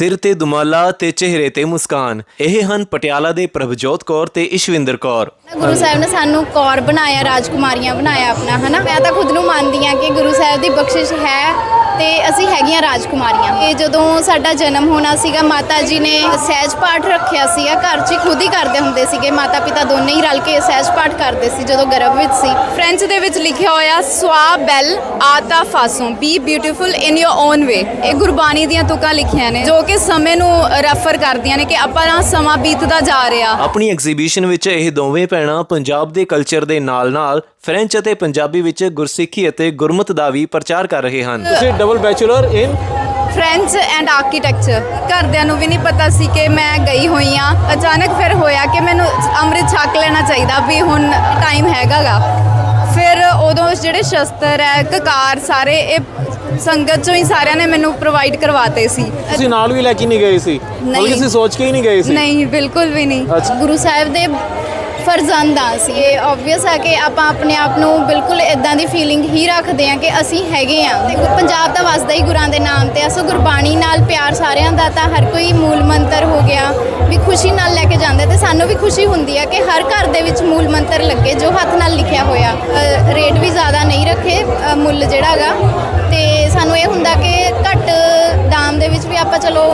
ਸਿਰ ਤੇ ਦੁਮਾਲਾ ਤੇ ਚਿਹਰੇ ਤੇ ਮੁਸਕਾਨ। ਇਹ ਹਨ ਪਟਿਆਲਾ ਦੇ ਪ੍ਰਭਜੋਤ ਕੌਰ ਤੇ ਇਸ਼ਵਿੰਦਰ ਕੌਰ। ਗੁਰੂ ਸਾਹਿਬ ਨੇ ਸਾਨੂੰ ਕੌਰ ਬਣਾਇਆ, ਰਾਜਕੁਮਾਰੀਆਂ ਬਣਾਇਆ ਆਪਣਾ, ਹਨਾ? ਮੈਂ ਤਾਂ ਖੁਦ ਨੂੰ ਮੰਨਦੀ ਆ ਕਿ ਗੁਰੂ ਸਾਹਿਬ ਦੀ ਬਖਸ਼ਿਸ਼ ਹੈ ਤੇ ਅਸੀਂ ਹੈਗੀਆਂ ਰਾਜਕੁਮਾਰੀਆਂ। ਤੇ ਜਦੋਂ ਸਾਡਾ ਜਨਮ ਹੋਣਾ ਸੀਗਾ, ਮਾਤਾ ਜੀ ਨੇ ਸਹਿਜ ਪਾਠ ਰੱਖਿਆ ਸੀਗਾ। ਘਰ 'ਚ ਹੀ ਖੁਦ ਹੀ ਕਰਦੇ ਹੁੰਦੇ ਸੀਗੇ। ਮਾਤਾ ਪਿਤਾ ਦੋਨੇ ਹੀ ਰਲ ਕੇ ਸਹਿਜ ਪਾਠ ਕਰਦੇ ਸੀ ਜਦੋਂ ਗਰਭ ਵਿੱਚ ਸੀ। ਫ੍ਰੈਂਚ ਦੇ ਵਿੱਚ ਲਿਖਿਆ ਹੋਇਆ ਸਵਾ ਬੈਲ ਆਤਾ ਫਾਸੋਂ be beautiful in your own way ਇਹ ਗੁਰਬਾਣੀ ਦੀਆਂ ਤੁਕਾਂ ਲਿਖੀਆਂ ਨੇ, ਜੋ ਕਿ ਸਮੇਂ ਨੂੰ ਰੈਫਰ ਕਰਦੀਆਂ ਨੇ ਕਿ ਆਪਾਂ ਨਾ ਸਮਾਂ ਬੀਤਦਾ ਜਾ ਰਿਹਾ। ਆਪਣੀ ਐਗਜ਼ੀਬਿਸ਼ਨ ਵਿੱਚ ਇਹ ਦੋਵੇਂ ਭੈਣਾਂ ਪੰਜਾਬ ਦੇ ਕਲਚਰ ਦੇ ਨਾਲ-ਨਾਲ ਫ੍ਰੈਂਚ ਅਤੇ ਪੰਜਾਬੀ ਵਿੱਚ ਗੁਰਸਿੱਖੀ ਅਤੇ ਗੁਰਮਤ ਦਾ ਵੀ ਪ੍ਰਚਾਰ ਕਰ ਰਹੇ ਹਨ। ਤੁਸੀਂ double bachelor in French and architecture ਘਰਦਿਆਂ ਨੂੰ ਵੀ ਨਹੀਂ ਪਤਾ ਸੀ ਕਿ ਮੈਂ ਗਈ ਹੋਈ ਆ ਅਚਾਨਕ ਫਿਰ ਹੋਇਆ ਕਿ ਮੈਨੂੰ ਅੰਮ੍ਰਿਤ ਛਕ ਲੈਣਾ ਚਾਹੀਦਾ ਵੀ ਹੁਣ ਟਾਈਮ ਹੈਗਾਗਾ। ਫਿਰ ਉਦੋਂ ਜਿਹੜੇ ਸ਼ਸਤਰ ਹੈ ਕਕਾਰ ਸਾਰੇ ਇਹ ਸੰਗਤ ਚੋਂ ਹੀ ਸਾਰਿਆਂ ਨੇ ਮੈਨੂੰ ਪ੍ਰੋਵਾਈਡ ਕਰਵਾਤੇ ਸੀ। ਤੁਸੀਂ ਨਾਲ ਵੀ ਲੈ ਕੇ ਨਹੀਂ ਗਏ ਸੀ? ਬਲਕਿ ਤੁਸੀਂ ਸੋਚ ਕੇ ਹੀ ਨਹੀਂ ਗਏ ਸੀ? ਨਹੀਂ ਬਿਲਕੁਲ ਵੀ ਨਹੀਂ। ਗੁਰੂ ਸਾਹਿਬ ਦੇ ਫਰਜ਼ੰਦ ਆ ਸੀ ਇਹ ਆਬਵੀਅਸ ਆ ਕਿ ਆਪਾਂ ਆਪਣੇ ਆਪ ਨੂੰ ਬਿਲਕੁਲ ਇਦਾਂ ਦੀ ਫੀਲਿੰਗ ਹੀ ਰੱਖਦੇ ਆ ਕਿ ਅਸੀਂ ਹੈਗੇ ਆ ਪੰਜਾਬ ਤਾਂ ਵਸਦਾ ਹੀ ਗੁਰਾਂ ਦੇ ਨਾਮ ਤੇ ਆ ਸੋ ਗੁਰਬਾਣੀ ਨਾਲ ਪਿਆਰ ਸਾਰਿਆਂ ਦਾ ਤਾਂ ਹਰ ਕੋਈ ਮੂਲ ਮੰਤਰ ਹੋ ਗਿਆ। ਵੀ ਖੁਸ਼ੀ ਨਾਲ ਲੈ ਕੇ ਜਾਂਦੇ ਤੇ ਸਾਨੂੰ ਵੀ ਖੁਸ਼ੀ ਹੁੰਦੀ ਆ ਕਿ ਹਰ ਘਰ ਦੇ ਵਿੱਚ ਮੂਲ ਮੰਤਰ ਲੱਗੇ ਜੋ ਹੱਥ ਨਾਲ ਲਿਖਿਆ ਹੋਇਆ। ਰੇਟ ਵੀ ਜ਼ਿਆਦਾ ਨਹੀਂ ਰੱਖੇ ਮੁੱਲ ਜਿਹੜਾ ਹੈਗਾ। ਤੇ ਸਾਨੂੰ ਇਹ ਹੁੰਦਾ ਕਿ ਘੱਟ ਦਾਮ ਦੇ ਵਿੱਚ ਵੀ ਆਪਾਂ ਚਲੋ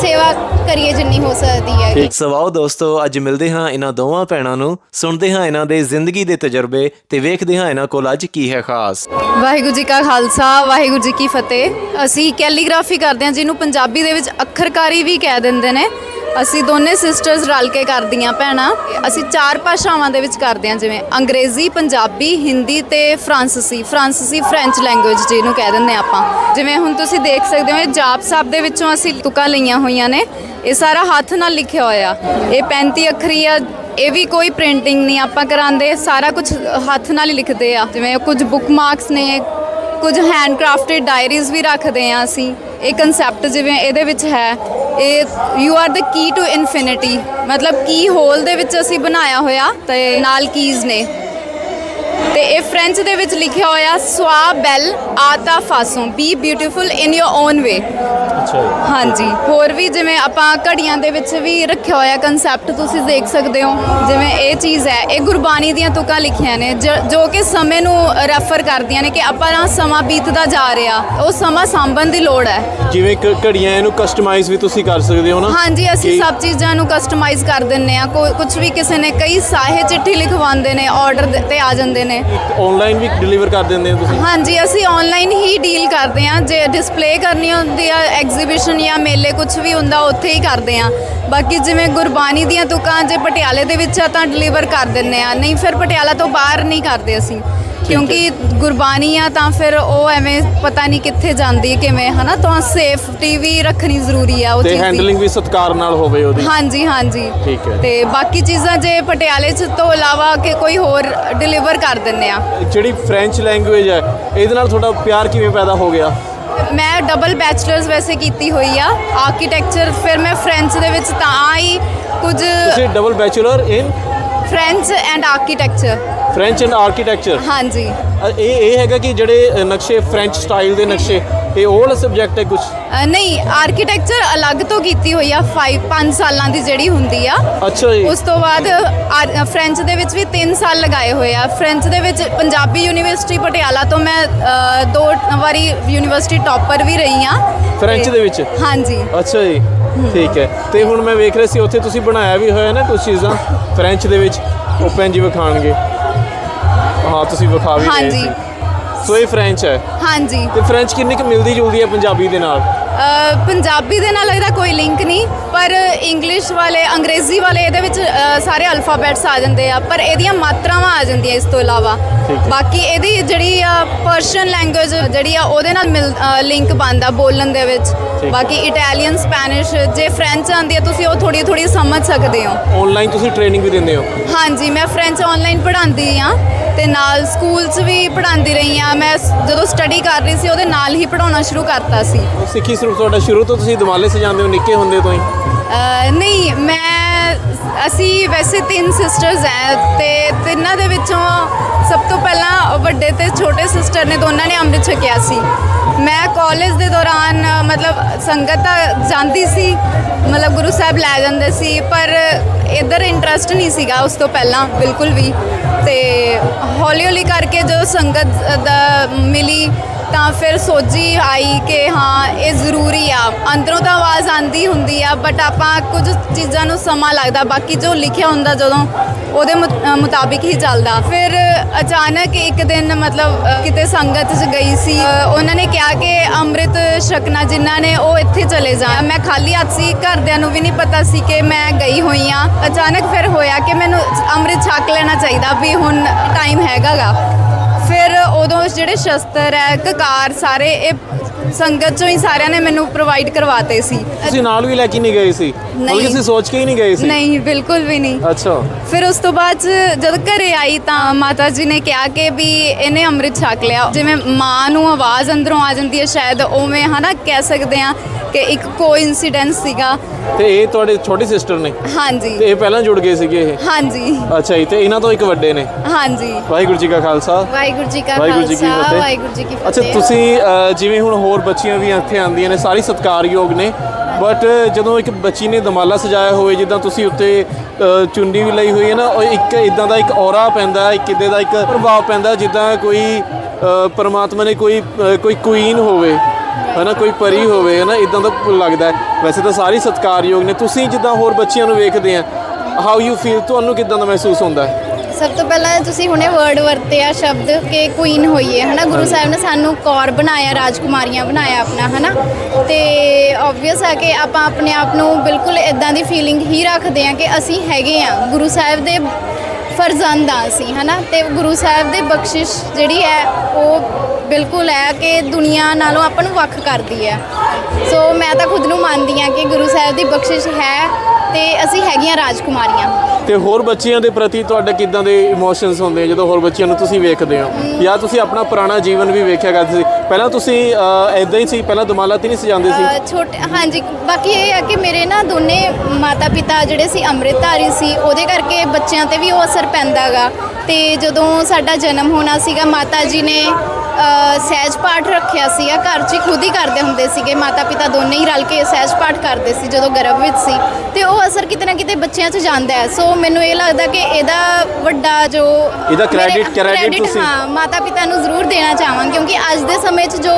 ਸੇਵਾ ਕਰੀਏ ਜਿੰਨੀ ਹੋ ਸਕਦੀ ਹੈ। ਸਵਾਓ ਦੋਸਤੋ ਅੱਜ ਮਿਲਦੇ ਹਾਂ ਇਹਨਾਂ ਦੋਵਾਂ ਭੈਣਾਂ ਨੂੰ ਸੁਣਦੇ ਹਾਂ ਇਹਨਾਂ ਦੇ ਜ਼ਿੰਦਗੀ ਦੇ ਤਜਰਬੇ ਤੇ ਵੇਖਦੇ ਹਾਂ ਇਹਨਾਂ ਕੋਲ ਅੱਜ ਕੀ ਹੈ ਖਾਸ। ਵਾਹਿਗੁਰੂ ਜੀ ਕਾ ਖਾਲਸਾ ਵਾਹਿਗੁਰੂ ਜੀ ਕੀ ਫਤਿਹ। ਅਸੀਂ ਕੈਲੀਗ੍ਰਾਫੀ ਕਰਦੇ ਹਾਂ ਜਿਹਨੂੰ ਪੰਜਾਬੀ ਦੇ ਵਿੱਚ ਅੱਖਰਕਾਰੀ ਵੀ ਕਹਿ ਦਿੰਦੇ ਨੇ। ਅਸੀਂ ਦੋਨੇ ਸਿਸਟਰਸ ਰਲ ਕੇ ਕਰਦੀਆਂ ਭੈਣਾਂ। ਅਸੀਂ ਚਾਰ ਭਾਸ਼ਾਵਾਂ ਦੇ ਵਿੱਚ ਕਰਦੇ ਹਾਂ, ਜਿਵੇਂ ਅੰਗਰੇਜ਼ੀ, ਪੰਜਾਬੀ, ਹਿੰਦੀ ਤੇ ਫਰਾਂਸੀਸੀ। ਫਰਾਂਸੀਸੀ ਫ੍ਰੈਂਚ ਲੈਂਗੁਏਜ ਜਿਹਨੂੰ ਕਹਿ ਦਿੰਦੇ ਹਾਂ ਆਪਾਂ। ਜਿਵੇਂ ਹੁਣ ਤੁਸੀਂ ਦੇਖ ਸਕਦੇ ਹੋ, ਇਹ ਜਾਪ ਸਾਹਿਬ ਦੇ ਵਿੱਚੋਂ ਅਸੀਂ ਤੁਕਾਂ ਲਈਆਂ ਹੋਈਆਂ ਨੇ। ਇਹ ਸਾਰਾ ਹੱਥ ਨਾਲ ਲਿਖਿਆ ਹੋਇਆ। ਇਹ 35 ਅੱਖਰੀ ਆ, ਇਹ ਵੀ ਕੋਈ ਪ੍ਰਿੰਟਿੰਗ ਨਹੀਂ ਆਪਾਂ ਕਰਾਉਂਦੇ। ਸਾਰਾ ਕੁਝ ਹੱਥ ਨਾਲ ਹੀ ਲਿਖਦੇ ਆ। ਜਿਵੇਂ ਕੁਝ ਬੁੱਕ ਮਾਰਕਸ ਨੇ, ਕੁਝ ਹੈਂਡਕ੍ਰਾਫਟਡ ਡਾਇਰੀਜ਼ ਵੀ ਰੱਖਦੇ ਆ ਅਸੀਂ। ਇਹ ਕਨਸੈਪਟ ਜਿਵੇਂ ਇਹਦੇ ਵਿੱਚ ਹੈ। ਇਹ you are the key to infinity ਮਤਲਬ ਕੀ ਹੋਲ ਦੇ ਵਿੱਚ ਅਸੀਂ ਬਣਾਇਆ ਹੋਇਆ ਤੇ ਨਾਲ ਕੀਜ਼ ਨੇ। ਤੇ ਇਹ ਫ੍ਰੈਂਚ ਦੇ ਵਿੱਚ ਲਿਖਿਆ ਹੋਇਆ, ਸਵਾ ਬੈਲ ਆਤਾ ਫਾਸੋਂ। Be beautiful in your own way ਹਾਂਜੀ ਹੋਰ ਵੀ ਜਿਵੇਂ ਆਪਾਂ ਘੜੀਆਂ ਦੇ ਵਿੱਚ ਵੀ ਰੱਖਿਆ ਹੋਇਆ ਕਨਸੈਪਟ ਤੁਸੀਂ ਦੇਖ ਸਕਦੇ ਹੋ ਜਿਵੇਂ ਇਹ ਚੀਜ਼ ਹੈ ਇਹ ਗੁਰਬਾਣੀ ਦੀਆਂ ਤੁਕਾਂ ਲਿਖੀਆਂ ਨੇ ਜ- ਜੋ ਕਿ ਸਮੇਂ ਨੂੰ ਰੈਫਰ ਕਰਦੀਆਂ ਨੇ ਕਿ ਆਪਾਂ ਨਾ ਸਮਾਂ ਬੀਤਦਾ ਜਾ ਰਿਹਾ ਉਹ ਸਮਾਂ ਸਾਂਭਣ ਦੀ ਲੋੜ ਹੈ। ਜਿਵੇਂ ਕ- ਘੜੀਆਂ ਇਹਨੂੰ ਕਸਟਮਾਈਜ਼ ਵੀ ਤੁਸੀਂ ਕਰ ਸਕਦੇ ਹੋ ਨਾ ਹਾਂਜੀ ਅਸੀਂ ਕਿ- ਸਭ ਚੀਜ਼ਾਂ ਨੂੰ ਕਸਟਮਾਈਜ਼ ਕਰ ਦਿੰਨੇ ਆ ਕੁਝ ਵੀ ਕਿਸੇ ਨੇ ਕਈ ਸਾਹੇ ਚਿੱਠੀ ਲਿਖਵਾਉਂਦੇ ਨੇ ਆਰਡਰ ਤੇ ਆ ਜਾਂਦੇ ਨੇ। ਆਨਲਾਈਨ ਵੀ ਡਿਲੀਵਰ ਕਰ ਦਿੰਦੇ ਹੋ ਤੁਸੀਂ? ਹਾਂਜੀ ਅਸੀਂ ਆਨਲਾਈਨ ਹੀ ਡੀਲ ਕਰਦੇ ਹਾਂ ਜੇ ਡਿਸਪਲੇ ਕਰਨੀ ਹੁੰਦੀ ਆ ਐਗਜ਼ੀਬਿਸ਼ਨ ਜਾਂ ਮੇਲੇ ਕੁਝ ਵੀ ਹੁੰਦਾ ਉੱਥੇ ਹੀ ਕਰਦੇ ਹਾਂ। ਬਾਕੀ ਜਿਵੇਂ ਗੁਰਬਾਣੀ ਦੀਆਂ ਤੁਕਾਂ ਜੇ ਪਟਿਆਲੇ ਦੇ ਵਿੱਚ ਆ ਤਾਂ ਡਿਲੀਵਰ ਕਰ ਦਿੰਨੇ ਆ ਨਹੀਂ ਫਿਰ ਪਟਿਆਲਾ ਤੋਂ ਬਾਹਰ ਨਹੀਂ ਕਰਦੇ ਅਸੀਂ। ਕਿਉਂਕਿ ਗੁਰਬਾਣੀ ਆ ਤਾਂ ਫਿਰ ਉਹ ਐਵੇਂ ਪਤਾ ਨਹੀਂ ਕਿੱਥੇ ਜਾਂਦੀ ਹੈ ਕਿਵੇਂ ਹਨਾ? ਤਾਂ ਸੇਫਟੀ ਵੀ ਰੱਖਣੀ ਜ਼ਰੂਰੀ ਆ ਉਹ ਤੇ ਚੀਜ਼ ਦੀ। ਹੈਂਡਲਿੰਗ ਵੀ ਸਤਕਾਰ ਨਾਲ ਹੋਵੇ ਉਹਦੀ। ਹਾਂਜੀ ਹਾਂਜੀ। ਠੀਕ ਹੈ। ਤੇ ਬਾਕੀ ਚੀਜ਼ਾਂ ਜੇ ਪਟਿਆਲੇ ਚ ਤੋਂ ਇਲਾਵਾ ਕਿ ਕੋਈ ਹੋਰ ਡਿਲੀਵਰ ਕਰ ਦਿੰਨੇ ਆ ਜਿਹੜੀ ਫ੍ਰੈਂਚ ਲੈਂਗੁਏਜ ਹੈ ਇਹਦੇ ਨਾਲ ਤੁਹਾਡਾ ਪਿਆਰ ਕਿਵੇਂ ਪੈਦਾ ਹੋ ਗਿਆ? ਮੈਂ ਡਬਲ ਬੈਚਲਰਸ ਵੈਸੇ ਕੀਤੀ ਹੋਈ ਆ ਆਰਕੀਟੈਕਚਰ ਫਿਰ ਮੈਂ ਫ੍ਰੈਂਚ ਦੇ ਵਿੱਚ ਤਾਂ ਆਈ ਕੁਝ ਤੁਸੀਂ double bachelor in French and architecture French and architecture ਹਾਂਜੀ। ਇਹ ਇਹ ਹੈਗਾ ਕਿ ਜਿਹੜੇ ਨਕਸ਼ੇ ਫ੍ਰੈਂਚ ਸਟਾਈਲ ਦੇ ਨਕਸ਼ੇ ਇਹ ਵਾਲਾ ਸਬਜੈਕਟ ਹੈ ਕੁਝ ਨਹੀਂ ਆਰਕੀਟੈਕਚਰ ਅਲੱਗ ਤੋਂ ਕੀਤੀ ਹੋਈ ਆ 5 5 ਸਾਲਾਂ ਦੀ ਜਿਹੜੀ ਹੁੰਦੀ ਆ। ਅੱਛਾ ਜੀ। ਉਸ ਤੋਂ ਬਾਅਦ ਫ੍ਰੈਂਚ ਦੇ ਵਿੱਚ ਵੀ 3 ਸਾਲ ਲਗਾਏ ਹੋਏ ਆ। ਫ੍ਰੈਂਚ ਦੇ ਵਿੱਚ ਪੰਜਾਬੀ ਯੂਨੀਵਰਸਿਟੀ ਪਟਿਆਲਾ ਤੋਂ ਮੈਂ ਦੋ ਵਾਰੀ ਯੂਨੀਵਰਸਿਟੀ ਟੌਪਰ ਵੀ ਰਹੀ ਆ। ਫ੍ਰੈਂਚ ਦੇ ਵਿੱਚ? ਹਾਂਜੀ। ਅੱਛਾ ਜੀ ਠੀਕ ਹੈ। ਤੇ ਹੁਣ ਮੈਂ ਵੇਖ ਰਿਹਾ ਸੀ ਉੱਥੇ ਤੁਸੀਂ ਬਣਾਇਆ ਵੀ ਹੋਇਆ ਨਾ ਕੁਝ ਚੀਜ਼ਾਂ ਫ੍ਰੈਂਚ ਦੇ ਵਿੱਚ ਉਹ ਜੀ ਵਿਖਾਣਗੇ ਹਾਂ ਤੁਸੀਂ ਵਿਖਾ ਵੀ ਰਹੇ ਹਾਂਜੀ। ਸੀ। ਸੋ ਇਹ ਫ੍ਰੈਂਚ ਹੈ। ਹਾਂਜੀ। ਤੇ ਫ੍ਰੈਂਚ ਕਿੰਨੀ ਕੁ ਮਿਲਦੀ ਜੁਲਦੀ ਹੈ ਪੰਜਾਬੀ ਦੇ ਨਾਲ? ਅ, ਪੰਜਾਬੀ ਦੇ ਨਾਲ ਇਹਦਾ ਕੋਈ ਲਿੰਕ ਨਹੀਂ ਪਰ ਇੰਗਲਿਸ਼ ਵਾਲੇ ਅੰਗਰੇਜ਼ੀ ਵਾਲੇ ਇਹਦੇ ਵਿੱਚ ਅ, ਸਾਰੇ ਅਲਫਾਬੈਟਸ ਆ ਜਾਂਦੇ ਆ ਪਰ ਇਹਦੀਆਂ ਮਾਤਰਾਵਾਂ ਆ ਜਾਂਦੀਆਂ ਇਸ ਤੋਂ ਇਲਾਵਾ। ਠੀਕ ਹੈ। ਬਾਕੀ ਇਹਦੀ ਜਿਹੜੀ ਆ ਪਰਸ਼ੀਅਨ ਲੈਂਗੁਏਜ ਜਿਹੜੀ ਆ ਉਹਦੇ ਨਾਲ ਮਿਲ ਲਿੰਕ ਬਣਦਾ ਬੋਲਣ ਦੇ ਵਿੱਚ। ਹੈ। ਬਾਕੀ ਇਟਾਲੀਅਨ ਸਪੈਨਿਸ਼ ਜੇ ਫ੍ਰੈਂਚ ਆਉਂਦੀ ਹੈ ਤੁਸੀਂ ਉਹ ਥੋੜੀ ਥੋੜੀ ਸਮਝ ਸਕਦੇ ਹੋ। ਆਨਲਾਈਨ ਤੁਸੀਂ ਟ੍ਰੇਨਿੰਗ ਵੀ ਦਿੰਦੇ ਹੋ? ਹਾਂਜੀ ਮੈਂ ਫ੍ਰੈਂਚ ਆਨਲਾਈਨ ਪੜ੍ਹਾਉਂਦੀ ਆ ਤੇ ਨਾਲ ਸਕੂਲ 'ਚ ਵੀ ਪੜ੍ਹਾਉਂਦੀ ਰਹੀ ਆ ਮੈਂ ਸ- ਜਦੋਂ ਸਟੱਡੀ ਕਰ ਰਹੀ ਸੀ ਉਹਦੇ ਨਾਲ ਹੀ ਪੜਾਉਣਾ ਸ਼ੁਰੂ ਕਰਤਾ ਸੀ। ਸਿੱਖੀ ਸਿਰਫ ਤੁਹਾਡਾ ਸ਼ੁਰੂ ਤੋਂ ਤੁਸੀਂ ਦਿਮਾਲੇ ਸਜਾਉਂਦੇ ਹੋ ਨਿੱਕੇ ਹੁੰਦੇ ਤੋਂ ਹੀ? ਅਹ ਨਹੀਂ ਮੈਂ ਅਸੀਂ ਵੈਸੇ ਤਿੰਨ ਸਿਸਟਰਸ ਹੈ ਤੇ ਤਿੰਨਾਂ ਦੇ ਵਿੱਚੋਂ ਸਭ ਤੋਂ ਪਹਿਲਾਂ ਵੱਡੇ ਤੇ ਛੋਟੇ ਸਿਸਟਰ ਨੇ ਦੋਨਾਂ ਨੇ ਅੰਮ੍ਰਿਤ ਛਕਿਆ ਸੀ। ਮੈਂ ਕਾਲਜ ਦੇ ਦੌਰਾਨ, ਮਤਲਬ ਸੰਗਤ ਤਾਂ ਜਾਂਦੀ ਸੀ, ਮਤਲਬ ਗੁਰੂ ਸਾਹਿਬ ਲੈ ਜਾਂਦੇ ਸੀ, ਪਰ ਇਧਰ ਇੰਟਰਸਟ ਨਹੀਂ ਸੀਗਾ ਉਸ ਤੋਂ ਪਹਿਲਾਂ ਬਿਲਕੁਲ ਵੀ। ਤੇ ਹੌਲੀ ਹੌਲੀ ਕਰਕੇ ਜਦੋਂ ਸੰਗਤ ਦਾ ਮਿਲੀ ਤਾਂ ਫਿਰ ਸੋਝੀ ਆਈ ਕਿ ਹਾਂ, ਇਹ ਜ਼ਰੂਰੀ ਆ। ਅੰਦਰੋਂ ਤਾਂ ਆਵਾਜ਼ ਆਂਦੀ ਹੁੰਦੀ ਆ ਬਟ ਆਪਾਂ ਕੁਝ ਚੀਜ਼ਾਂ ਨੂੰ ਸਮਾਂ ਲੱਗਦਾ। ਬਾਕੀ ਜੋ ਲਿਖਿਆ ਹੁੰਦਾ ਜਦੋਂ, ਉਹਦੇ ਮੁਤਾਬਿਕ ਹੀ ਚੱਲਦਾ। ਫਿਰ ਅਚਾਨਕ ਇੱਕ ਦਿਨ ਮਤਲਬ ਕਿਤੇ ਸੰਗਤ 'ਚ ਗਈ ਸੀ। ਉਹਨਾਂ ਨੇ ਕਿਹਾ ਕਿ ਅੰਮ੍ਰਿਤ ਛਕਣਾ, ਜਿਨ੍ਹਾਂ ਨੇ ਉਹ ਇੱਥੇ ਚਲੇ ਜਾ ਮੈਂ ਖਾਲੀ ਹੱਥ ਸੀ, ਘਰਦਿਆਂ ਨੂੰ ਵੀ ਨਹੀਂ ਪਤਾ ਸੀ ਕਿ ਮੈਂ ਗਈ ਹੋਈ ਆ ਅਚਾਨਕ ਫਿਰ ਹੋਇਆ ਕਿ ਮੈਨੂੰ ਅੰਮ੍ਰਿਤ ਛਕ ਲੈਣਾ ਚਾਹੀਦਾ ਵੀ ਹੁਣ ਟਾਈਮ ਹੈਗਾਗਾ। ਫਿਰ ਉਦੋਂ ਜਿਹੜੇ ਸ਼ਸਤਰ ਹੈ ਕਕਾਰ ਸਾਰੇ ਇਹ ਸੰਗਤ ਚੋਂ ਹੀ ਸਾਰਿਆਂ ਨੇ ਮੈਨੂੰ ਪ੍ਰੋਵਾਈਡ ਕਰਵਾਤੇ ਸੀ। ਤੁਸੀਂ ਨਾਲ ਵੀ ਲੈ ਕੇ ਨਹੀਂ ਗਏ ਸੀ। ਬਲਕਿ ਤੁਸੀਂ ਸੋਚ ਕੇ ਹੀ ਨਹੀਂ ਗਏ ਸੀ? ਨਹੀਂ ਬਿਲਕੁਲ ਵੀ ਨਹੀਂ। ਅੱਛਾ। ਫਿਰ ਉਸ ਤੋਂ ਬਾਅਦ 'ਚ ਜਦ ਘਰੇ ਆਈ ਤਾਂ ਮਾਤਾ ਜੀ ਨੇ ਕਿਹਾ ਕਿ ਵੀ ਇਹਨੇ ਅੰਮ੍ਰਿਤ ਛਕ ਲਿਆ। ਜਿਵੇਂ ਮਾਂ ਨੂੰ ਆਵਾਜ਼ ਅੰਦਰੋਂ ਆ ਜਾਂਦੀ ਹੈ ਸ਼ਾਇਦ ਉਵੇਂ ਹਨਾ ਕਹਿ ਸਕਦੇ ਆ ਕਿ ਇੱਕ ਕੋਇਨਸੀਡੈਂਸ ਸੀਗਾ। ਤੇ ਇਹ ਤੁਹਾਡੇ ਛੋਟੀ ਸਿਸਟਰ ਨੇ? ਤੇ ਹਾਂਜੀ ਇਹ ਪਹਿਲਾਂ ਜੁੜ ਗਏ ਸੀਗੇ ਇਹ? ਹਾਂਜੀ। ਅੱਛਾ ਜੀ ਤੇ ਇਹਨਾਂ ਤੋਂ ਇੱਕ ਵੱਡੇ ਨੇ? ਹਾਂਜੀ। ਵਾਹਿਗੁਰੂ ਜੀ ਕਾ ਖਾਲਸਾ। ਵਾਹਿਗੁਰੂ ਜੀ ਕਾ ਵਾਹਿਗੁਰੂ ਜੀ ਕੀ ਖਾਲਸਾ ਫਤਿਹ। ਵਾਹਿਗੁਰੂ ਜੀ ਕੀ ਫਤਿਹ। ਅੱਛਾ ਤੁਸੀਂ ਅ, ਜਿਵੇਂ ਹੁਣ ਹੋਰ ਬੱਚੀਆਂ ਵੀ ਇੱਥੇ ਆਉਂਦੀਆਂ ਨੇ ਸਾਰੀ ਸਤਿਕਾਰਯੋਗ ਨੇ। ਬਟ ਜਦੋਂ ਇੱਕ ਬੱਚੀ ਨੇ ਦਮਾਲਾ ਸਜਾਇਆ ਹੋਵੇ ਜਿੱਦਾਂ ਤੁਸੀਂ ਉੱਤੇ ਅ, ਚੁੰਨੀ ਵੀ ਲਈ ਹੋਈ ਹੈ ਨਾ ਉਹ ਇੱਕ ਇਦਾਂ ਦਾ ਇੱਕ ਔਰਾ ਪੈਂਦਾ ਇੱਕ ਇਦਾਂ ਦਾ ਇੱਕ ਪ੍ਰਭਾਵ ਪੈਂਦਾ ਜਿੱਦਾਂ ਕੋਈ ਅ, ਪਰਮਾਤਮਾ ਨੇ ਕੋਈ ਅ, ਕੋਈ ਕੁਈਨ ਹੋਵੇ। ਹਨਾ ਕੋਈ ਪਰੀ ਹੋਵੇ ਹਨਾ ਇਦਾਂ ਦਾ ਲੱਗਦਾ ਹੈ। ਵੈਸੇ ਤਾਂ ਸਾਰੀ ਸਤਿਕਾਰਯੋਗ ਨੇ। ਤੁਸੀਂ ਜਿੱਦਾਂ ਹੋਰ ਬੱਚਿਆਂ ਨੂੰ ਵੇਖਦੇ ਆ ਹਾਊ ਯੂ ਫੀਲ ਤੁਹਾਨੂੰ ਕਿਦਾਂ ਦਾ ਮਹਿਸੂਸ ਹੁੰਦਾ ਹੈ? ਸਭ ਤੋਂ ਪਹਿਲਾਂ ਤੁਸੀਂ ਹੁਣੇ ਵਰਡ ਵਰਤਿਆ ਸ਼ਬਦ ਕਿ ਕੁਈਨ ਹੋਈ ਹੈ ਹਨਾ। ਗੁਰੂ ਸਾਹਿਬ ਨੇ ਸਾਨੂੰ ਕੌਰ ਬਣਾਇਆ ਰਾਜਕੁਮਾਰੀਆਂ ਬਣਾਇਆ ਆਪਣਾ ਹਨਾ। ਤੇ ਆਬਵੀਅਸ ਹੈ ਕਿ ਆਪਾਂ ਆਪਣੇ ਆਪ ਨੂੰ ਬਿਲਕੁਲ ਇਦਾਂ ਦੀ ਫੀਲਿੰਗ ਹੀ ਰੱਖਦੇ ਹਾਂ ਕਿ ਅਸੀਂ ਹੈਗੇ ਆ। ਗੁਰੂ ਸਾਹਿਬ ਦੇ ਫਰਜ਼ੰਦ ਆ ਅਸੀਂ ਹਨਾ। ਤੇ ਗੁਰੂ ਸਾਹਿਬ ਦੇ ਬਖਸ਼ਿਸ਼ ਜਿਹੜੀ ਹੈ ਉਹ ਬਿਲਕੁਲ ਹੈ ਕਿ ਦੁਨੀਆ ਨਾਲੋਂ ਆਪਾਂ ਨੂੰ ਵੱਖ ਕਰਦੀ ਹੈ। ਸੋ ਮੈਂ ਤਾਂ ਖੁਦ ਨੂੰ ਮੰਨਦੀ ਹਾਂ ਕਿ ਗੁਰੂ ਸਾਹਿਬ ਦੀ ਬਖਸ਼ਿਸ਼ ਹੈ ਤੇ ਅਸੀਂ ਹੈਗੀਆਂ ਰਾਜਕੁਮਾਰੀਆਂ। ਤੇ ਹੋਰ ਬੱਚਿਆਂ ਦੇ ਪ੍ਰਤੀ ਤੁਹਾਡੇ ਕਿਦਾਂ ਦੇ ਇਮੋਸ਼ਨਸ ਹੁੰਦੇ ਆ? ਜਦੋਂ ਹੋਰ ਬੱਚਿਆਂ ਨੂੰ ਤੁਸੀਂ ਵੇਖਦੇ ਹੋ ਜਾਂ ਤੁਸੀਂ ਆਪਣਾ ਪੁਰਾਣਾ ਜੀਵਨ ਵੀ ਵੇਖਿਆ ਕਰਦੇ ਸੀ? ਪਹਿਲਾਂ ਤੁਸੀਂ ਐਦਾਂ ਹੀ ਸੀ ਪਹਿਲਾਂ ਦਮਾਲਾ ਤੇ ਨਹੀਂ ਸਜਾਉਂਦੇ ਸੀ? ਛੋਟੇ ਹਾਂਜੀ ਬਾਕੀ ਇਹ ਹੈ ਕਿ ਮੇਰੇ ਨਾ ਦੋਨੇ ਮਾਤਾ ਪਿਤਾ ਜਿਹੜੇ ਸੀ ਅੰਮ੍ਰਿਤਧਾਰੀ ਸੀ ਉਹਦੇ ਕਰਕੇ ਬੱਚਿਆਂ ਤੇ ਵੀ ਉਹ ਅਸਰ ਪੈਂਦਾਗਾ ਤੇ ਜਦੋਂ ਸਾਡਾ ਜਨਮ ਹੋਣਾ ਸੀਗਾ ਮਾਤਾ ਜੀ ਨੇ ਸਹਿਜ ਪਾਠ ਰੱਖਿਆ ਸੀਗਾ। ਘਰ 'ਚ ਖੁਦ ਹੀ ਕਰਦੇ ਹੁੰਦੇ ਸੀਗੇ। ਮਾਤਾ ਪਿਤਾ ਦੋਨੇ ਹੀ ਰਲ ਕੇ ਸਹਿਜ ਪਾਠ ਕਰਦੇ ਸੀ ਜਦੋਂ ਗਰਭ ਵਿੱਚ ਸੀ। ਤੇ ਉਹ ਅਸਰ ਕਿਤੇ ਨਾ ਕਿਤੇ ਬੱਚਿਆਂ 'ਚ ਜਾਂਦਾ ਹੈ। ਸੋ ਮੈਨੂੰ ਇਹ ਲੱਗਦਾ ਕਿ ਇਹਦਾ ਵੱਡਾ ਜੋ ਇਹਦਾ credit credit, ਤੁਸੀਂ- ਹਾਂ ਮਾਤਾ ਪਿਤਾ ਨੂੰ ਜ਼ਰੂਰ ਦੇਣਾ ਚਾਹਾਂਗੇ। ਕਿਉਂਕਿ ਅੱਜ ਦੇ ਸਮੇਂ 'ਚ ਜੋ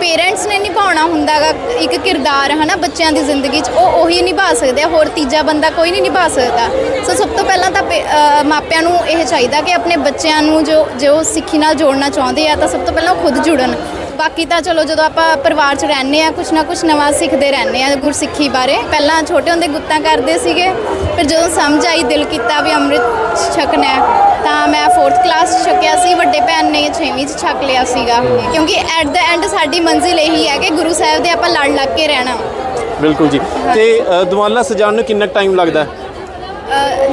ਪੇਰੈਂਟਸ ਨੇ ਨਿਭਾਉਣਾ ਹੁੰਦਾਗਾ ਇੱਕ ਕਿਰਦਾਰ ਹਨਾ ਬੱਚਿਆਂ ਦੀ ਜ਼ਿੰਦਗੀ 'ਚ ਉਹ ਉਹੀ ਨਿਭਾ ਸਕਦੇ ਆ ਹੋਰ ਤੀਜਾ ਬੰਦਾ ਕੋਈ ਨਹੀਂ ਨਿਭਾ ਸਕਦਾ। ਸੋ ਸਭ ਤੋਂ ਪਹਿਲਾਂ ਤਾਂ ਪੇ- ਅ, ਮਾਪਿਆਂ ਨੂੰ ਇਹ ਚਾਹੀਦਾ ਕਿ ਆਪਣੇ ਬੱਚਿਆਂ ਨੂੰ ਜੋ ਜੋ ਸਿੱਖੀ ਨਾਲ ਜੋੜਨਾ ਚਾਹੁੰਦੇ ਆ ਤਾਂ ਸਭ ਤੋਂ ਪਹਿਲਾਂ ਉਹ ਖੁਦ ਜੁੜਨ। ਬਾਕੀ ਤਾਂ ਚਲੋ ਜਦੋਂ ਆਪਾਂ ਪਰਿਵਾਰ 'ਚ ਰਹਿੰਦੇ ਆ ਕੁਛ ਨਾ ਕੁਛ ਨਵਾਂ ਸਿੱਖਦੇ ਰਹਿੰਦੇ ਆ ਗੁਰਸਿੱਖੀ ਬਾਰੇ। ਪਹਿਲਾਂ ਛੋਟੇ ਹੁੰਦੇ ਗੁੱਤਾਂ ਕਰਦੇ ਸੀਗੇ ਫਿਰ ਜਦੋਂ ਸਮਝ ਆਈ ਦਿਲ ਕੀਤਾ ਵੀ ਅੰਮ੍ਰਿਤ ਛਕਣਾ ਤਾਂ ਮੈਂ 4th ਕਲਾਸ 'ਚ ਛਕਿਆ ਸੀ ਵੱਡੇ ਭੈਣ ਨੇ 6ਵੀਂ 'ਚ ਛਕ ਲਿਆ ਸੀਗਾ। ਕਿਉਂਕਿ ਐਟ ਦਾ ਐਂਡ ਸਾਡੀ ਮੰਜ਼ਿਲ ਇਹੀ ਹੈ ਕਿ ਗੁਰੂ ਸਾਹਿਬ ਦੇ ਆਪਾਂ ਲੜ ਲੱਗ ਕੇ ਰਹਿਣਾ। ਬਿਲਕੁਲ ਜੀ। ਤੇ ਅ, ਸਜਾਉਣ ਨੂੰ ਕਿੰਨਾ ਟਾਈਮ ਲੱਗਦਾ? ਹੈ?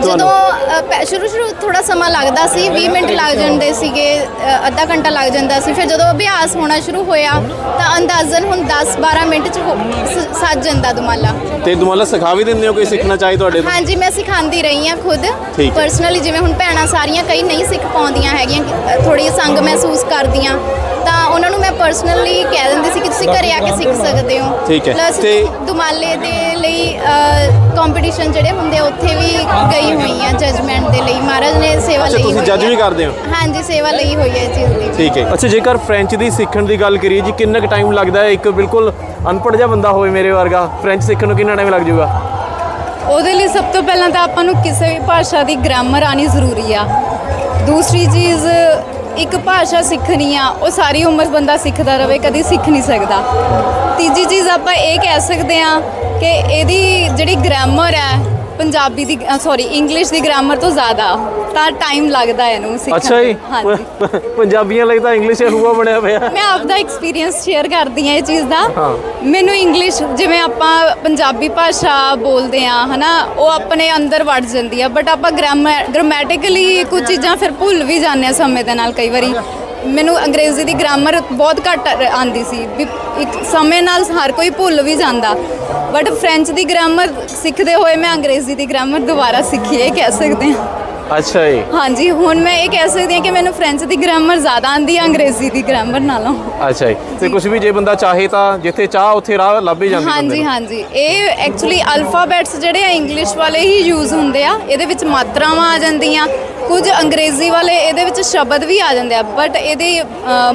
ਜਦੋਂ ਅ, ਸ਼ੁਰੂ ਸ਼ੁਰੂ ਥੋੜਾ ਸਮਾਂ ਲੱਗਦਾ ਸੀ 20 ਮਿੰਟ ਲੱਗ ਜਾਂਦੇ ਸੀਗੇ ਅ, ਅੱਧਾ ਘੰਟਾ ਲੱਗ ਜਾਂਦਾ ਸੀ। ਫਿਰ ਜਦੋਂ ਅਭਿਆਸ ਹੋਣਾ ਸ਼ੁਰੂ ਹੋਇਆ ਤਾਂ ਅੰਦਾਜ਼ਨ ਹੁਣ 10-12 ਮਿੰਟ ਚ ਹੋ- ਸ- ਸੱਜ ਜਾਂਦਾ ਦੁਮਾਲਾ। ਤੇ ਦਮਾਲਾ ਸਿਖਾ ਵੀ ਦਿੰਦੇ ਹੋ ਕੋਈ ਸਿੱਖਣਾ ਚਾਹੇ ਤੁਹਾਡੇ ਤੋਂ? ਹਾਂਜੀ ਮੈਂ ਸਿਖਾਉਂਦੀ ਰਹੀ ਹਾਂ ਖੁਦ। ਠੀਕ ਹੈ। ਪਰਸਨਲੀ ਜਿਵੇਂ ਹੁਣ ਭੈਣਾਂ ਸਾਰੀਆਂ ਕਈ ਨਹੀਂ ਸਿੱਖ ਪਾਉਂਦੀਆਂ ਹੈਗੀਆਂ ਥੋੜੀ ਸੰਗ ਮਹਿਸੂਸ ਕਰਦੀਆਂ ਤਾਂ ਉਹਨਾਂ ਨੂੰ ਮੈਂ ਪਰਸਨਲੀ ਕਹਿ ਦਿੰਦੀ ਸੀ ਕਿ ਤੁਸੀਂ ਘਰੇ ਆ ਕੇ ਸਿੱਖ ਸਕਦੇ ਹੋ। ਠੀਕ ਹੈ। Plus ਤੇ- ਦੁਮਾਲੇ ਦੇ ਲਈ ਕੰਪੀਟੀਸ਼ਨ ਜਿਹੜੇ ਹੁੰਦੇ ਆ, ਉੱਥੇ ਵੀ ਗਈ ਹੋਈ ਆ ਜਜਮੈਂਟ ਦੇ ਲਈ। ਮਹਾਰਾਜ ਨੇ ਸੇਵਾ ਅੱਛਾ ਲਈ ਤੁਸੀਂ ਹੋਈ ਜੱਜ ਹੈ। ਵੀ ਕਰਦੇ ਹੋ? ਹਾਂਜੀ ਸੇਵਾ ਲਈ ਹੋਈ ਹੈ ਇਸ ਚੀਜ਼ ਦੀ ਠੀਕ ਹੈ। ਅੱਛਾ ਜੇਕਰ ਫ੍ਰੈਂਚ ਦੀ ਸਿੱਖਣ ਦੀ ਗੱਲ ਕਰੀਏ ਜੀ ਕਿੰਨਾ ਕੁ ਟਾਈਮ ਲੱਗਦਾ ਹੈ? ਇੱਕ ਬਿਲਕੁਲ ਅਨਪੜ੍ਹ ਜਿਹਾ ਬੰਦਾ ਹੋਵੇ ਮੇਰੇ ਵਰਗਾ। ਫ੍ਰੈਂਚ ਸਿੱਖਣ ਨੂੰ ਕਿੰਨਾ ਟਾਈਮ ਲੱਗ ਜਾਊਗਾ? ਉਹਦੇ ਲਈ ਸਭ ਤੋਂ ਪਹਿਲਾਂ ਤਾਂ ਆਪਾਂ ਨੂੰ ਕਿਸੇ ਵੀ ਭਾਸ਼ਾ ਦੀ ਗ੍ਰਾਮਰ ਆਣੀ ਜ਼ਰੂਰੀ ਆ। ਦੂਸਰੀ ਚੀਜ਼ ਇੱਕ ਭਾਸ਼ਾ ਸਿੱਖਣੀ ਆ ਉਹ ਸਾਰੀ ਉਮਰ ਬੰਦਾ ਸਿੱਖਦਾ ਰਵੇ ਕਦੀ ਸਿੱਖ ਨਹੀਂ ਸਕਦਾ। ਤੀਜੀ ਚੀਜ਼ ਆਪਾਂ ਇਹ ਕਹਿ ਸਕਦੇ ਆ ਕਿ ਇਹਦੀ ਜਿਹੜੀ ਗ੍ਰਾਮਰ ਹੈ ਪੰਜਾਬੀ ਦੀ ਸੌਰੀ ਇੰਗਲਿਸ਼ ਦੀ ਗ੍ਰਾਮਰ ਤੋਂ ਜ਼ਿਆਦਾ। ਤਾਂ ਟਾਈਮ ਲੱਗਦਾ ਇਹਨੂੰ ਸਿੱਖਣ ਅੱਛਾ ਜੀ। ਹਾਂਜੀ। ਪੰਜਾਬੀਆਂ ਲਈ ਤਾਂ ਇੰਗਲਿਸ਼ ਹੂਆ ਬਣਿਆ ਪਿਆ। ਮੈਂ ਆਪਦਾ ਐਕਸਪੀਰੀਅੰਸ ਸ਼ੇਅਰ ਕਰਦੀ ਹਾਂ ਇਹ ਚੀਜ਼ ਦਾ। ਮੈਨੂੰ ਇੰਗਲਿਸ਼ ਜਿਵੇਂ ਆਪਾਂ ਪੰਜਾਬੀ ਭਾਸ਼ਾ ਬੋਲਦੇ ਆ ਹਨਾ ਉਹ ਆਪਣੇ ਅੰਦਰ ਵੜ ਜਾਂਦੀ ਆ। ਬਟ ਆਪਾਂ ਗ੍ਰਾਮਰ ਗ੍ਰਾਮੈਟਿਕਲੀ ਕੁਝ ਚੀਜ਼ਾਂ ਫਿਰ ਭੁੱਲ ਵੀ ਜਾਂਦੇ ਆ ਸਮੇਂ ਦੇ ਨਾਲ ਕਈ ਵਾਰੀ। ਮੈਨੂੰ ਅੰਗਰੇਜ਼ੀ ਦੀ ਗ੍ਰਾਮਰ ਬਹੁਤ ਘੱਟ ਆਉਂਦੀ ਸੀ ਵੀ ਇੱਕ ਸਮੇਂ ਨਾਲ ਹਰ ਕੋਈ ਭੁੱਲ ਵੀ ਜਾਂਦਾ। ਬਟ ਫ੍ਰੈਂਚ ਦੀ ਗ੍ਰਾਮਰ ਸਿੱਖਦੇ ਹੋਏ ਮੈਂ ਅੰਗਰੇਜ਼ੀ ਦੀ ਗ੍ਰਾਮਰ ਦੁਬਾਰਾ ਸਿੱਖੀ ਇਹ ਕਹਿ ਸਕਦੇ ਹਾਂ। ਅੱਛਾ ਜੀ। ਹਾਂਜੀ ਹੁਣ ਮੈਂ ਇਹ ਕਹਿ ਸਕਦੀ ਹਾਂ ਕਿ ਮੈਨੂੰ ਫ੍ਰੈਂਚ ਦੀ ਗ੍ਰਾਮਰ ਜ਼ਿਆਦਾ ਆਉਂਦੀ ਹੈ ਅੰਗਰੇਜ਼ੀ ਦੀ ਗ੍ਰਾਮਰ ਨਾਲੋਂ। ਅੱਛਾ ਜੀ। ਤੇ ਕੁਝ ਵੀ ਜੇ ਬੰਦਾ ਚਾਹੇ ਤਾਂ ਜਿੱਥੇ ਚਾਹ ਉੱਥੇ ਰਾਹ ਲੱਭ ਹੀ ਜਾਂਦੀ ਹਾਂਜੀ। ਹਾਂਜੀ। ਇਹ ਐਕਚੁਅਲੀ ਅਲਫਾਬੈਟਸ ਜਿਹੜੇ ਆ ਇੰਗਲਿਸ਼ ਵਾਲੇ ਹੀ ਯੂਜ਼ ਹੁੰਦੇ ਆ ਇਹਦੇ ਵਿੱਚ ਮਾਤਰਾਵਾਂ ਆ ਜਾਂਦੀਆਂ। ਕੁਝ ਅੰਗਰੇਜ਼ੀ ਵਾਲੇ ਇਹਦੇ ਵਿੱਚ ਸ਼ਬਦ ਵੀ ਆ ਜਾਂਦੇ ਆ ਬਟ ਇਹਦੇ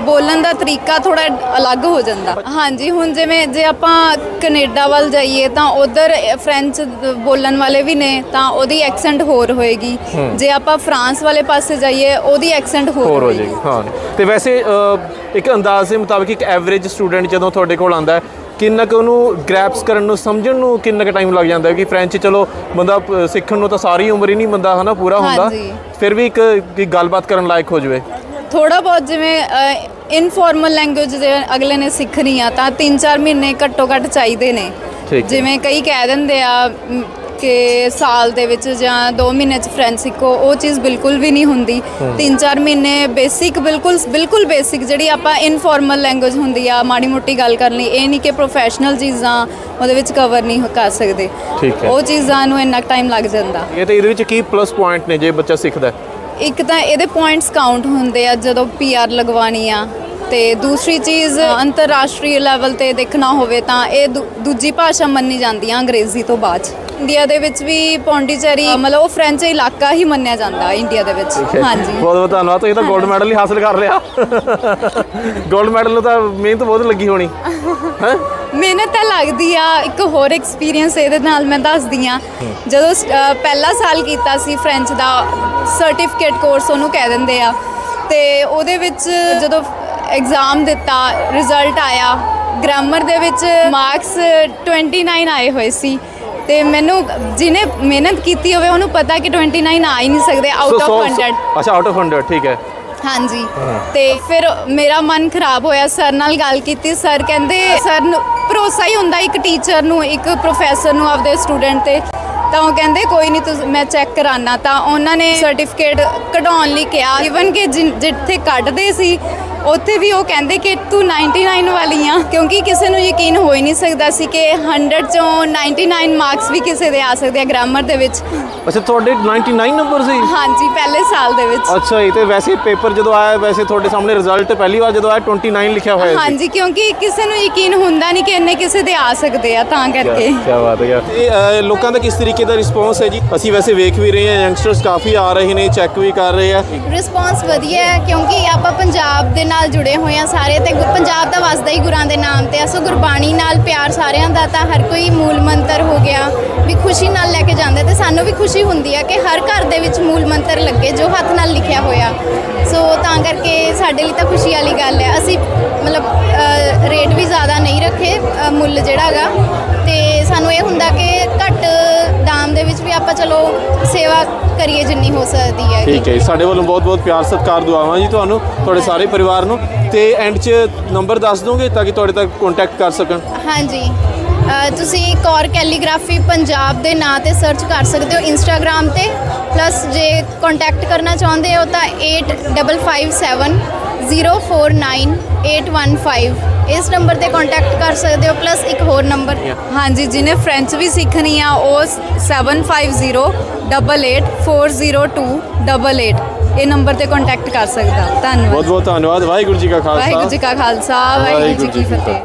ਬੋਲਣ ਦਾ ਤਰੀਕਾ ਥੋੜਾ ਅਲੱਗ ਹੋ ਜਾਂਦਾ। ਹਾਂਜੀ ਹੁਣ ਜਿਵੇਂ ਜੇ ਆਪਾਂ ਕੈਨੇਡਾ ਵੱਲ ਜਾਈਏ ਤਾਂ ਉਧਰ ਫ੍ਰੈਂਚ ਬੋਲਣ ਵਾਲੇ ਵੀ ਨੇ ਤਾਂ ਉਹਦੀ ਐਕਸੈਂਟ ਹੋਰ ਹੋਏਗੀ। ਜੇ ਆਪਾਂ ਫਰਾਂਸ ਵਾਲੇ ਪਾਸੇ ਜਾਈਏ ਉਹਦੀ ਐਕਸੈਂਟ ਹੋਰ ਹੋ ਹੋਏਗੀ। ਜਾਏਗੀ ਹਾਂ। ਤੇ ਵੈਸੇ ਇੱਕ ਅੰਦਾਜ਼ ਦੇ ਮੁਤਾਬਿਕ ਇੱਕ ਐਵਰੇਜ ਸਟੂਡੈਂਟ ਜਦੋਂ ਤੁਹਾਡੇ ਕੋਲ ਆਂਦਾ ਹੈ ਕਿੰਨਾ ਕੁ ਉਹਨੂੰ ਗ੍ਰੈਪਸ ਕਰਨ ਨੂੰ ਸਮਝਣ ਨੂੰ ਕਿੰਨਾ ਕੁ ਟਾਈਮ ਲੱਗ ਜਾਂਦਾ ਕਿ ਫ੍ਰੈਂਚ ਚਲੋ ਬੰਦਾ ਸਿੱਖਣ ਨੂੰ ਤਾਂ ਸਾਰੀ ਉਮਰ ਹੀ ਨਹੀਂ ਬੰਦਾ ਹਨਾ ਪੂਰਾ ਹੁੰਦਾ ਹਾਂਜੀ। ਫਿਰ ਵੀ ਇੱਕ ਕਿ ਗੱਲਬਾਤ ਕਰਨ ਲਾਇਕ ਹੋ ਜਾਵੇ ਥੋੜਾ ਬਹੁਤ ਜਿਵੇਂ ਇਨਫੋਰਮਲ ਲੈਂਗੁਏਜ ਜੇ ਅਗਲੇ ਨੇ ਸਿੱਖਣੀ ਆ ਤਾਂ 3-4 ਮਹੀਨੇ ਘੱਟੋ ਘੱਟ ਚਾਹੀਦੇ ਨੇ ਠੀਕ ਹੈ। ਜਿਵੇਂ ਕਈ ਕਹਿ ਦਿੰਦੇ ਆ ਮ, ਕਿ ਸਾਲ ਦੇ ਵਿੱਚ ਜਾਂ 2 ਮਹੀਨੇ ਚ ਫ੍ਰੈਂਚ ਸਿੱਖੋ ਉਹ ਚੀਜ਼ ਬਿਲਕੁਲ ਵੀ ਨਹੀਂ ਹੁੰਦੀ 3-4 ਮਹੀਨੇ ਬੇਸਿਕ ਬਿਲਕੁਲ ਬਿਲਕੁਲ ਬੇਸਿਕ ਜਿਹੜੀ ਆਪਾਂ ਇਨਫੋਰਮਲ ਲੈਂਗੁਏਜ ਹੁੰਦੀ ਆ ਮਾੜੀ ਮੋਟੀ ਗੱਲ ਕਰਨ ਲਈ ਇਹ ਨਹੀਂ ਕਿ ਪ੍ਰੋਫੈਸ਼ਨਲ ਚੀਜ਼ਾਂ ਉਹਦੇ ਵਿੱਚ ਕਵਰ ਨਹੀਂ ਕਰ ਸਕਦੇ। ਉਹ ਚੀਜ਼ਾਂ ਨੂੰ ਇੰਨਾ ਟਾਈਮ ਲੱਗ ਜਾਂਦਾ ਇਹ ਤੇ ਇਹਦੇ ਵਿੱਚ ਕੀ ਪਲੱਸ ਪੁਆਇੰਟ ਨੇ ਜੇ ਬੱਚਾ ਸਿੱਖਦਾ? ਇੱਕ ਤਾਂ ਇਹਦੇ ਪੁਆਇੰਟਸ ਕਾਊਂਟ ਹੁੰਦੇ ਆ ਜਦੋਂ ਪੀਆਰ ਲਗਵਾਣੀ ਆ ਤੇ ਦੂਸਰੀ ਚੀਜ਼ ਅੰਤਰਰਾਸ਼ਟਰੀ ਲੈਵਲ ਤੇ ਦੇਖਣਾ ਹੋਵੇ ਤਾਂ ਇਹ ਦੂਜੀ ਭਾਸ਼ਾ ਮੰਨੀ ਜਾਂਦੀ ਆ ਅੰਗਰੇਜ਼ੀ ਤੋਂ ਬਾਅਦ। ਇੰਡੀਆ ਦੇ ਵਿੱਚ ਵੀ ਪੌਂਡੀਚੇਰੀ ਮਤਲਬ ਉਹ ਫ੍ਰੈਂਚ ਇਲਾਕਾ ਹੀ ਮੰਨਿਆ ਜਾਂਦਾ ਇੰਡੀਆ ਦੇ ਵਿੱਚ। ਹਾਂਜੀ। ਬਹੁਤ ਬਹੁਤ ਧੰਨਵਾਦ। ਤੁਸੀਂ ਤਾਂ 골ਡ ਮੈਡਲ ਹੀ ਹਾਸਲ ਕਰ ਲਿਆ। 골ਡ ਮੈਡਲ ਨੂੰ ਤਾਂ ਮਿਹਨਤ ਬਹੁਤ ਲੱਗੀ ਹੋਣੀ। ਹੈ? ਮਿਹਨਤ ਤਾਂ ਲੱਗਦੀ ਆ ਇੱਕ ਹੋਰ ਐਕਸਪੀਰੀਅੰਸ ਇਹਦੇ ਨਾਲ ਮੈਂ ਦੱਸਦੀ ਆ। ਜਦੋਂ ਪਹਿਲਾ ਸਾਲ ਕੀਤਾ ਸੀ ਫ੍ਰੈਂਚ ਦਾ ਸਰਟੀਫਿਕੇਟ ਕੋਰਸ ਉਹਨੂੰ ਕਹਿ ਦਿੰਦੇ ਆ। ਤੇ ਉਹਦੇ ਵਿੱਚ ਜਦੋਂ ਐਗਜ਼ਾਮ ਦਿੱਤਾ ਰਿਜ਼ਲਟ ਆਇਆ ਗ੍ਰਾਮਰ ਦੇ ਵਿੱਚ ਮਾਰਕਸ 29 ਆਏ ਹੋਏ ਸੀ। ਤੇ ਮੈਨੂੰ ਜਿਹਨੇ ਮਿਹਨਤ ਕੀਤੀ ਹੋਵੇ ਉਹਨੂੰ ਪਤਾ ਕਿ 29 ਆ ਹੀ ਨਹੀਂ ਸਕਦੇ ਆਊਟ ਆਫ 100 ਅੱਛਾ ਆਊਟ ਆਫ 100 ਠੀਕ ਹੈ। ਹਾਂਜੀ। ਤੇ ਫਿਰ ਮੇਰਾ ਮਨ ਖਰਾਬ ਹੋਇਆ ਸਰ ਨਾਲ ਗੱਲ ਕੀਤੀ। ਸਰ ਕਹਿੰਦੇ ਸਰ ਨੂੰ ਭਰੋਸਾ ਹੀ ਹੁੰਦਾ ਇੱਕ ਟੀਚਰ ਨੂੰ ਇੱਕ ਪ੍ਰੋਫੈਸਰ ਨੂੰ ਆਪਦੇ ਸਟੂਡੈਂਟ ਤੇ। ਤਾਂ ਉਹ ਕਹਿੰਦੇ ਕੋਈ ਨਹੀਂ ਤੁਸੀਂ ਮੈਂ ਚੈੱਕ ਕਰਾਨਾ। ਤਾਂ ਉਹਨਾਂ ਨੇ ਸਰਟੀਫਿਕੇਟ ਕਢਾਉਣ ਲਈ ਕਿਹਾ। ਇਵਨ ਕਿ ਜਿੱਥੇ ਕੱਢਦੇ ਸੀ ਉੱਥੇ ਵੀ ਉਹ ਕਹਿੰਦੇ ਕਿ ਤੂੰ 99 ਵਾਲੀ ਆ ਕਿਉਂਕਿ ਕਿਸੇ ਨੂੰ ਯਕੀਨ ਹੋ ਹੀ ਨਹੀਂ ਸਕਦਾ ਸੀ ਕਿ 100 ਚੋਂ 99 ਮਾਰਕਸ ਵੀ ਕਿਸੇ ਦੇ ਆ ਸਕਦੇ ਆ ਗ੍ਰਾਮਰ ਦੇ ਵਿੱਚ। ਅੱਛਾ ਤੁਹਾਡੇ 99 ਨੰਬਰ ਸੀ? ਹਾਂਜੀ ਪਹਿਲੇ ਸਾਲ ਦੇ ਵਿੱਚ। ਅੱਛਾ ਇਹ ਤੇ ਵੈਸੇ ਪੇਪਰ ਜਦੋਂ ਆਇਆ ਵੈਸੇ ਤੁਹਾਡੇ ਸਾਹਮਣੇ ਰਿਜ਼ਲਟ ਪਹਿਲੀ ਵਾਰ ਜਦੋਂ ਆਇਆ 29 ਲਿਖਿਆ ਹੋਇਆ ਸੀ। ਹਾਂਜੀ ਕਿਉਂਕਿ ਕਿਸੇ ਨੂੰ ਯਕੀਨ ਹੁੰਦਾ ਨਹੀਂ ਕਿ ਇੰਨੇ ਕਿਸੇ ਦੇ ਆ ਸਕਦੇ ਆ ਤਾਂ ਕਰਕੇ। ਕੀ ਬਾਤ ਹੈ ਯਾਰ ਇਹ ਲੋਕਾਂ ਦਾ ਕਿਸ ਤਰੀਕੇ ਦਾ ਰਿਸਪੌਂਸ ਹੈ ਜੀ? ਅਸੀਂ ਵੈਸੇ ਵੇਖ ਵੀ ਰਹੇ ਹਾਂ ਯੰਗਸਟਰਸ ਕਾਫੀ ਆ ਰਹੇ ਨੇ ਚੈੱਕ ਵੀ ਕਰ ਰਹੇ ਆ। ਰਿਸਪੌਂਸ ਵਧੀਆ ਹੈ ਕਿਉਂਕਿ ਆਪਾਂ ਪੰਜਾਬ ਦੇ ਨਾਲ ਜੁੜੇ ਹੋਏ ਆ ਸਾਰੇ ਤੇ ਗੁ- ਪੰਜਾਬ ਦਾ ਵਸਦਾ ਹੀ ਗੁਰਾਂ ਦੇ ਨਾਮ ਤੇ ਆ। ਸੋ ਗੁਰਬਾਣੀ ਨਾਲ ਪਿਆਰ ਸਾਰਿਆਂ ਦਾ ਤਾਂ ਹਰ ਕੋਈ ਮੂਲ ਮੰਤਰ ਹੋ ਗਿਆ ਵੀ ਖੁਸ਼ੀ ਨਾਲ ਲੈ ਕੇ ਜਾਂਦਾ ਤੇ ਸਾਨੂੰ ਵੀ ਖੁਸ਼ੀ ਹੁੰਦੀ ਆ ਕਿ ਹਰ ਘਰ ਦੇ ਵਿੱਚ ਮੂਲ ਮੰਤਰ ਲੱਗੇ ਜੋ ਹੱਥ ਨਾਲ ਲਿਖਿਆ ਹੋਇਆ। ਸੋ ਤਾਂ ਕਰਕੇ ਸਾਡੇ ਲਈ ਤਾਂ ਖੁਸ਼ੀ ਵਾਲੀ ਗੱਲ ਹੈ ਅਸੀਂ ਮਤਲਬ ਅ, ਰੇਟ ਵੀ ਜ਼ਿਆਦਾ ਨਹੀਂ ਰੱਖੇ ਅ, ਮੁੱਲ ਜਿਹੜਾ ਹੈਗਾ ਤੇ ਸਾਨੂੰ ਇਹ ਹੁੰਦਾ ਕਿ ਘੱਟ ਦਾਮ ਦੇ ਵਿੱਚ ਵੀ ਆਪਾਂ ਚਲੋ ਸੇਵਾ ਕਰੀਏ ਜਿੰਨੀ ਹੋ ਸਕਦੀ ਹੈ। ਠੀਕ ਹੈ ਸਾਡੇ ਵੱਲੋਂ ਬਹੁਤ ਬਹੁਤ ਪਿਆਰ ਸਤਿਕਾਰ ਦੁਆਵਾਂ ਜੀ ਤੁਹਾਨੂੰ ਤੁਹਾਡੇ ਸਾਰੇ ਪਰਿਵਾਰ ਨੂੰ। ਤੇ ਐਂਡ 'ਚ ਨੰਬਰ ਦੱਸ ਦੋਗੇ ਤਾਂ ਕਿ ਤੁਹਾਡੇ ਤੱਕ ਕੰਟੈਕਟ ਕਰ ਸਕਣ? ਹਾਂਜੀ। ਤੁਸੀਂ ਕੌਰ ਕੈਲੀਗ੍ਰਾਫੀ ਪੰਜਾਬ ਦੇ ਨਾਂ ਤੇ ਸਰਚ ਕਰ ਸਕਦੇ ਹੋ ਇੰਸਟਾਗ੍ਰam ਤੇ। ਪਲੱਸ ਜੇ ਕੰਟੈਕਟ ਕਰਨਾ ਚਾਹੁੰਦੇ ਹੋ ਤਾਂ 8557049815 ਇਸ ਨੰਬਰ ਤੇ ਕੰਟੈਕਟ ਕਰ ਸਕਦੇ ਹੋ ਪਲੱਸ ਇੱਕ ਹੋਰ ਨੰਬਰ। ਹਾਂਜੀ ਜਿਹਨੇ ਫ੍ਰੈਂਚ ਵੀ ਸਿੱਖਣੀ ਆ ਉਹ 7508840288 ਇਹ ਨੰਬਰ ਤੇ ਕੰਟੈਕਟ ਕਰ ਸਕਦਾ। ਧੰਨਵਾਦ। ਬਹੁਤ ਬਹੁਤ ਧੰਨਵਾਦ। ਵਾਹਿਗੁਰੂ ਜੀ ਕਾ ਖਾਲਸਾ। ਵਾਹਿਗੁਰੂ ਜੀ ਕਾ ਖਾਲਸਾ ਵਾਹਿਗੁਰੂ ਜੀ ਕੀ ਫਤਿਹ।